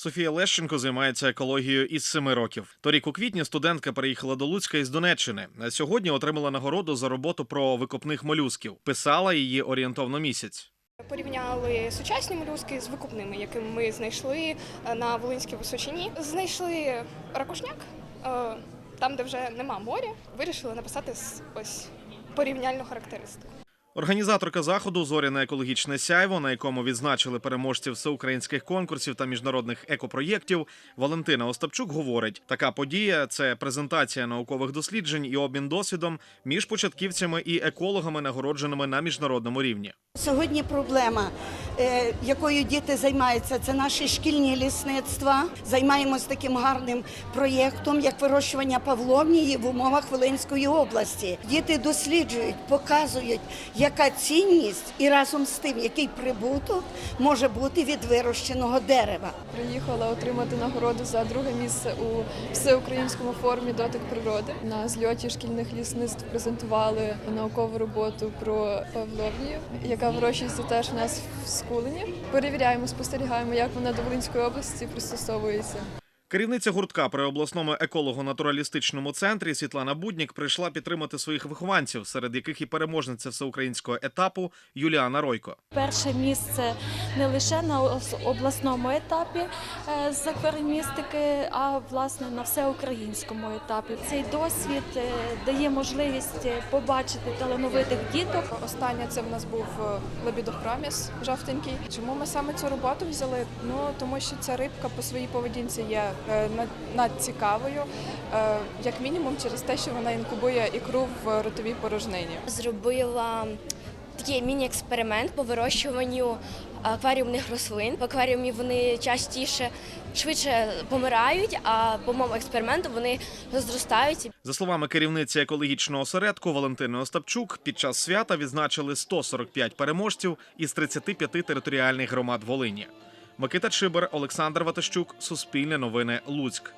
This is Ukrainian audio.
Софія Лещенко займається екологією із семи років. Торік у квітні студентка переїхала до Луцька із Донеччини. А сьогодні отримала нагороду за роботу про викопних молюсків. Писала її орієнтовно місяць. Порівняли сучасні молюски з викупними, які ми знайшли е, на Волинській Височині. Знайшли ракушняк, е, там, де вже нема моря. Вирішили написати ось порівняльну характеристику. Організаторка заходу Зоряне екологічне сяйво, на якому відзначили переможців всеукраїнських конкурсів та міжнародних екопроєктів, Валентина Остапчук говорить: така подія це презентація наукових досліджень і обмін досвідом між початківцями і екологами, нагородженими на міжнародному рівні. Сьогодні проблема, е, якою діти займаються, це наші шкільні лісництва. Займаємось таким гарним проєктом, як вирощування павловнії в умовах Волинської області. Діти досліджують, показують, яка цінність і разом з тим, який прибуток може бути від вирощеного дерева. Приїхала отримати нагороду за друге місце у всеукраїнському форумі дотик природи. На зльоті шкільних лісництв презентували наукову роботу про павловнію, яка вирощується теж у нас в Скулені. Перевіряємо, спостерігаємо, як вона до Волинської області пристосовується. Керівниця гуртка при обласному еколого-натуралістичному центрі Світлана Буднік прийшла підтримати своїх вихованців, серед яких і переможниця всеукраїнського етапу Юліана Ройко. Перше місце не лише на обласному етапі е, з акваримістики, а власне на всеукраїнському етапі. Цей досвід е, дає можливість е, побачити талановитих діток. Останнє це в нас був лебідохраміс жовтенький. Чому ми саме цю роботу взяли? Ну тому що ця рибка по своїй поведінці є над- надцікавою, е, як мінімум через те, що вона інкубує ікру в ротовій порожнині. зробила такий міні-експеримент по вирощуванню акваріумних рослин. В акваріумі вони частіше швидше помирають, а по моєму експерименту вони зростають. За словами керівниці екологічного осередку Валентини Остапчук, під час свята відзначили 145 переможців із 35 територіальних громад Волині. Микита Чибер, Олександр Ватащук, Суспільне новини, Луцьк.